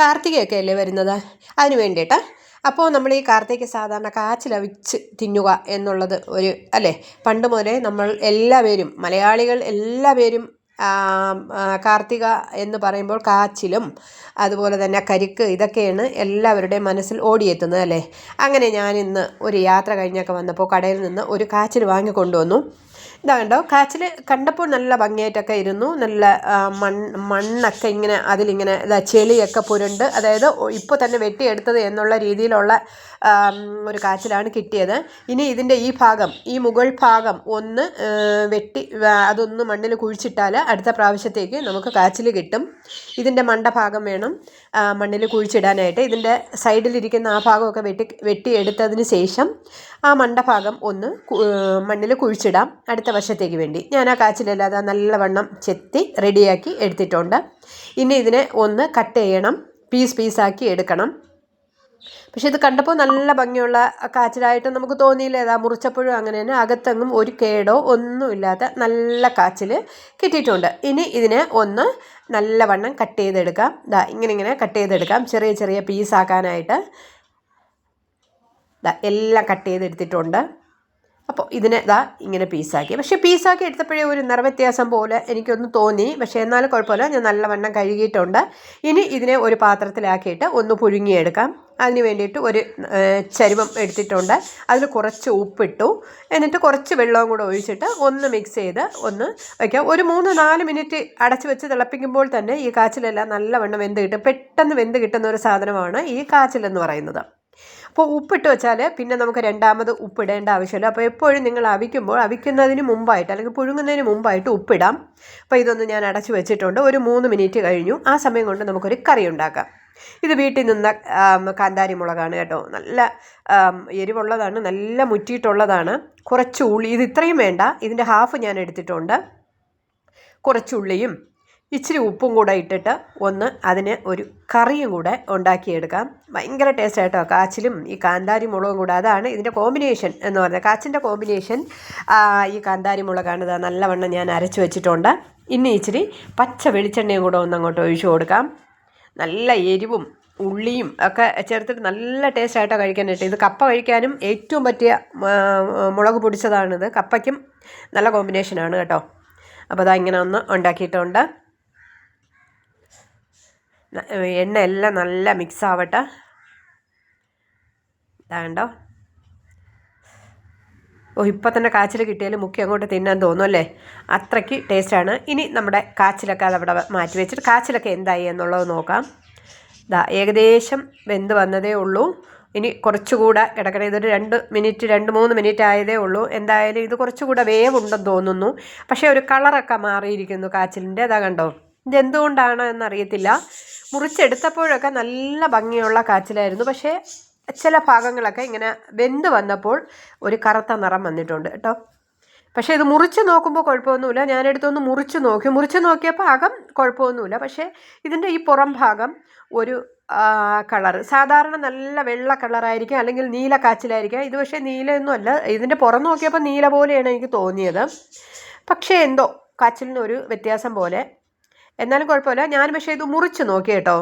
കാർത്തികയൊക്കെ അല്ലേ വരുന്നത്? അതിന് വേണ്ടിയിട്ട്. അപ്പോൾ നമ്മൾ ഈ കാർത്തിക സാധാരണ കാച്ചിലവിച്ച് തിന്നുക എന്നുള്ളത് ഒരു അല്ലേ? പണ്ട് മുതലേ നമ്മൾ എല്ലാവരും മലയാളികൾ എല്ലാവരും കാർത്തിക എന്ന് പറയുമ്പോൾ കാച്ചിലും അതുപോലെ തന്നെ കരിക്ക് ഇതൊക്കെയാണ് എല്ലാവരുടെയും മനസ്സിൽ ഓടിയെത്തുന്നത് അല്ലേ? അങ്ങനെ ഞാൻ ഇന്ന് ഒരു യാത്ര കഴിഞ്ഞൊക്കെ വന്നപ്പോൾ കടയിൽ നിന്ന് ഒരു കാച്ചിൽ വാങ്ങി കൊണ്ടുവന്നു ഇതാ കണ്ടോ? കാച്ചിൽ കണ്ടപ്പോൾ നല്ല ഭംഗിയായിട്ടൊക്കെ ഇരുന്നു. നല്ല മൺ മണ്ണൊക്കെ ഇങ്ങനെ അതിലിങ്ങനെ ഇതാ ചെളിയൊക്കെ പുരണ്ട് അതായത് ഇപ്പോൾ തന്നെ വെട്ടിയെടുത്തത് എന്നുള്ള രീതിയിലുള്ള ഒരു കാച്ചിലാണ് കിട്ടിയത്. ഇനി ഇതിന്റെ ഈ ഭാഗം ഈ മുകൾ ഭാഗം ഒന്ന് വെട്ടി അതൊന്ന് മണ്ണിൽ കുഴിച്ചിട്ടാൽ അടുത്ത പ്രാവശ്യത്തേക്ക് നമുക്ക് കാച്ചിൽ കിട്ടും. ഇതിന്റെ മണ്ടഭാഗം വേണം മണ്ണിൽ കുഴിച്ചിടാനായിട്ട്. ഇതിന്റെ സൈഡിലിരിക്കുന്ന ആ ഭാഗമൊക്കെ വെട്ടി വെട്ടിയെടുത്തതിന് ശേഷം ആ മണ്ട ഭാഗം ഒന്ന് മണ്ണിൽ കുഴിച്ചിടാം. അടുത്ത വശത്തേക്ക് വേണ്ടി ഞാൻ ആ കാച്ചിലല്ലാതെ നല്ലവണ്ണം ചെത്തി റെഡിയാക്കി എടുത്തിട്ടുണ്ട്. ഇനി ഇതിനെ ഒന്ന് കട്ട് ചെയ്യണം. പീസ് പീസാക്കി എടുക്കണം. പക്ഷെ ഇത് കണ്ടപ്പോൾ നല്ല ഭംഗിയുള്ള കാച്ചിലായിട്ട് നമുക്ക് തോന്നിയില്ല? ഏതാ മുറിച്ചപ്പോഴും അങ്ങനെ തന്നെ അകത്തെങ്ങും ഒരു കേടോ ഒന്നുമില്ലാത്ത നല്ല കാച്ചിൽ കിട്ടിയിട്ടുണ്ട്. ഇനി ഇതിനെ ഒന്ന് നല്ലവണ്ണം കട്ട് ചെയ്തെടുക്കാം. ഇതാ ഇങ്ങനെ ഇങ്ങനെ കട്ട് ചെയ്തെടുക്കാം. ചെറിയ ചെറിയ പീസാക്കാനായിട്ട് എല്ലാം കട്ട് ചെയ്തെടുത്തിട്ടുണ്ട്. അപ്പോൾ ഇതിനെ ഇതാ ഇങ്ങനെ പീസാക്കി. പക്ഷേ പീസാക്കി എടുത്തപ്പോഴേ ഒരു നിറവ്യത്യാസം പോലെ എനിക്കൊന്ന് തോന്നി. പക്ഷേ എന്നാലും കുഴപ്പമില്ല. ഞാൻ നല്ലവണ്ണം കഴുകിയിട്ടുണ്ട്. ഇനി ഇതിനെ ഒരു പാത്രത്തിലാക്കിയിട്ട് ഒന്ന് പുഴുങ്ങിയെടുക്കാം. അതിന് വേണ്ടിയിട്ട് ഒരു ചരുവം എടുത്തിട്ടുണ്ട്. അതിൽ കുറച്ച് ഉപ്പിട്ടു. എന്നിട്ട് കുറച്ച് വെള്ളവും കൂടെ ഒഴിച്ചിട്ട് ഒന്ന് മിക്സ് ചെയ്ത് ഒന്ന് വയ്ക്കാം ഒരു മൂന്ന് നാല് മിനിറ്റ് അടച്ച് വെച്ച് തിളപ്പിക്കുമ്പോൾ തന്നെ ഈ കാച്ചിലെല്ലാം നല്ലവണ്ണം വെന്ത് കിട്ടും. പെട്ടെന്ന് വെന്ത് കിട്ടുന്ന ഒരു സാധനമാണ് ഈ കാച്ചിലെന്ന് പറയുന്നത്. അപ്പോൾ ഉപ്പിട്ട് വെച്ചാൽ പിന്നെ നമുക്ക് രണ്ടാമത് ഉപ്പിടേണ്ട ആവശ്യമില്ല. അപ്പോൾ എപ്പോഴും നിങ്ങൾ അവിക്കുമ്പോൾ അവിക്കുന്നതിന് മുമ്പായിട്ട് അല്ലെങ്കിൽ പുഴുങ്ങുന്നതിന് മുമ്പായിട്ട് ഉപ്പിടാം. അപ്പോൾ ഇതൊന്ന് ഞാൻ അടച്ചു വെച്ചിട്ടുണ്ട്. ഒരു മൂന്ന് മിനിറ്റ് കഴിഞ്ഞു. ആ സമയം കൊണ്ട് നമുക്കൊരു കറി ഉണ്ടാക്കാം. ഇത് വീട്ടിൽ നിന്ന കാന്താരി മുളകാണ് കേട്ടോ. നല്ല എരിവുള്ളതാണ് നല്ല മുറ്റിയിട്ടുള്ളതാണ്. കുറച്ച് ഉള്ളി ഇത് ഇത്രയും വേണ്ട. ഇതിന്റെ ഹാഫ് ഞാൻ എടുത്തിട്ടുണ്ട്. കുറച്ചുള്ളിയും ഇച്ചിരി ഉപ്പും കൂടെ ഇട്ടിട്ട് ഒന്ന് അതിന് ഒരു കറിയും കൂടെ ഉണ്ടാക്കിയെടുക്കാം. ഭയങ്കര ടേസ്റ്റ് ആയിട്ടോ? കാച്ചിലും ഈ കാന്താരി മുളകും കൂടെ. അതാണ് ഇതിന്റെ കോമ്പിനേഷൻ എന്ന് പറഞ്ഞാൽ കാച്ചിന്റെ കോമ്പിനേഷൻ ഈ കാന്താരി മുളകാണ് ഇത് നല്ലവണ്ണം ഞാൻ അരച്ച് വെച്ചിട്ടുണ്ട്. ഇനി ഇച്ചിരി പച്ച വെളിച്ചെണ്ണയും കൂടെ ഒന്ന് അങ്ങോട്ട് ഒഴിച്ചു കൊടുക്കാം. നല്ല എരിവും ഉള്ളിയും ഒക്കെ ചേർത്തിട്ട് നല്ല ടേസ്റ്റായിട്ടോ കഴിക്കാനായിട്ട് ഇത് കപ്പ കഴിക്കാനും ഏറ്റവും പറ്റിയ മുളക് പൊടിച്ചതാണിത്. കപ്പയ്ക്കും നല്ല കോമ്പിനേഷനാണ് കേട്ടോ. അപ്പോൾ അതാ ഇങ്ങനെ ഒന്ന് ഉണ്ടാക്കിയിട്ടുണ്ട്. എണ്ണ എല്ലാം നല്ല മിക്സ് ആവട്ടെ ഇതാണ്ടോ ഓ ഇപ്പം തന്നെ കാച്ചിൽ കിട്ടിയാൽ മുക്കി അങ്ങോട്ട് തിന്നാൻ തോന്നും അല്ലേ? അത്രയ്ക്ക് ടേസ്റ്റാണ്. ഇനി നമ്മുടെ കാച്ചിലൊക്കെ അതവിടെ മാറ്റി വെച്ചിട്ട് കാച്ചിലൊക്കെ എന്തായി എന്നുള്ളത് നോക്കാം. ഇതാ ഏകദേശം വെന്ത് വന്നതേ ഉള്ളൂ. ഇനി കുറച്ചുകൂടെ കിടക്കണം ഇതൊരു രണ്ട് മിനിറ്റ് രണ്ട് മൂന്ന് മിനിറ്റ് ആയതേ ഉള്ളൂ. എന്തായാലും ഇത് കുറച്ചുകൂടെ വേവുണ്ടെന്ന് തോന്നുന്നു. പക്ഷേ ഒരു കളറൊക്കെ മാറിയിരിക്കുന്നു കാച്ചിലിന്റെ. അതാ കണ്ടോ? ഇതെന്തുകൊണ്ടാണ് എന്നറിയത്തില്ല. മുറിച്ചെടുത്തപ്പോഴൊക്കെ നല്ല ഭംഗിയുള്ള കാച്ചിലായിരുന്നു. പക്ഷേ ചില ഭാഗങ്ങളൊക്കെ ഇങ്ങനെ വെന്ത് വന്നപ്പോൾ ഒരു കറുത്ത നിറം വന്നിട്ടുണ്ട് കേട്ടോ. പക്ഷേ ഇത് മുറിച്ച് നോക്കുമ്പോൾ കുഴപ്പമൊന്നുമില്ല. ഞാനെടുത്തൊന്ന് മുറിച്ച് നോക്കി. മുറിച്ച് നോക്കിയപ്പോൾ അകം കുഴപ്പമൊന്നുമില്ല. പക്ഷേ ഇതിന്റെ ഈ പുറം ഭാഗം ഒരു കളർ. സാധാരണ നല്ല വെള്ള കളറായിരിക്കും അല്ലെങ്കിൽ നീല കാച്ചിലായിരിക്കും. ഇത് പക്ഷേ നീലയൊന്നും അല്ല. ഇതിന്റെ പുറം നോക്കിയപ്പോൾ നീല പോലെയാണ് എനിക്ക് തോന്നിയത്. പക്ഷേ എന്തോ കാച്ചിലിന് ഒരു വ്യത്യാസം പോലെ എന്നാലും കുഴപ്പമില്ല. ഞാൻ പക്ഷേ ഇത് മുറിച്ച് നോക്കി കേട്ടോ.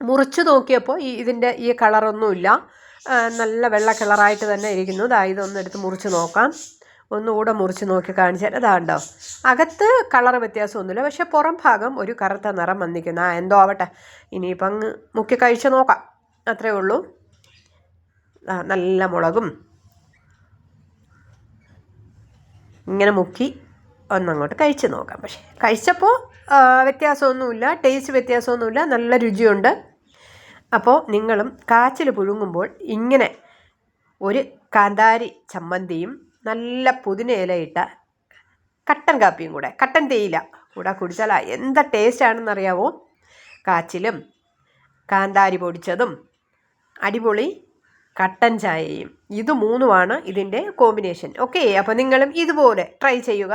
മുറിച്ച് നോക്കിയപ്പോൾ ഈ ഇതിന്റെ ഈ കളറൊന്നുമില്ല. നല്ല വെള്ള കളറായിട്ട് തന്നെ ഇരിക്കുന്നു. ഇതാ ഇതൊന്ന് എടുത്ത് മുറിച്ച് നോക്കാം. ഒന്നുകൂടെ മുറിച്ച് നോക്കി കാണിച്ചാൽ അതാ അതാണ്ടോ അകത്ത് കളർ വ്യത്യാസമൊന്നുമില്ല. പക്ഷെ പുറം ഭാഗം ഒരു കറുത്ത നിറം വന്നിരിക്കുന്നു. ആ എന്തോ ആവട്ടെ. ഇനിയിപ്പം അങ്ങ് മുക്കി കഴിച്ച് നോക്കാം. അത്രേ ഉള്ളൂ. നല്ല മുളകും. ഇങ്ങനെ മുക്കി ഒന്നങ്ങോട്ട് കഴിച്ച് നോക്കാം. പക്ഷേ കഴിച്ചപ്പോൾ വ്യത്യാസമൊന്നുമില്ല ടേസ്റ്റ് വ്യത്യാസമൊന്നുമില്ല നല്ല രുചിയുണ്ട്. അപ്പോൾ നിങ്ങളും കാച്ചിൽ പുഴുങ്ങുമ്പോൾ ഇങ്ങനെ ഒരു കാന്താരി ചമ്മന്തിയും നല്ല പുതിന ഇലയിട്ട കട്ടൻ കാപ്പിയും കൂടെ കട്ടൻ തേയില കൂടെ കുടിച്ചാൽ എന്താ ടേസ്റ്റ് ആണെന്നറിയാവോ? കാച്ചിലും കാന്താരി പൊടിച്ചതും അടിപൊളി കട്ടൻ ചായയും. ഇത് മൂന്നുമാണ് ഇതിന്റെ കോമ്പിനേഷൻ ഓക്കെ അപ്പോൾ നിങ്ങളും ഇതുപോലെ ട്രൈ ചെയ്യുക.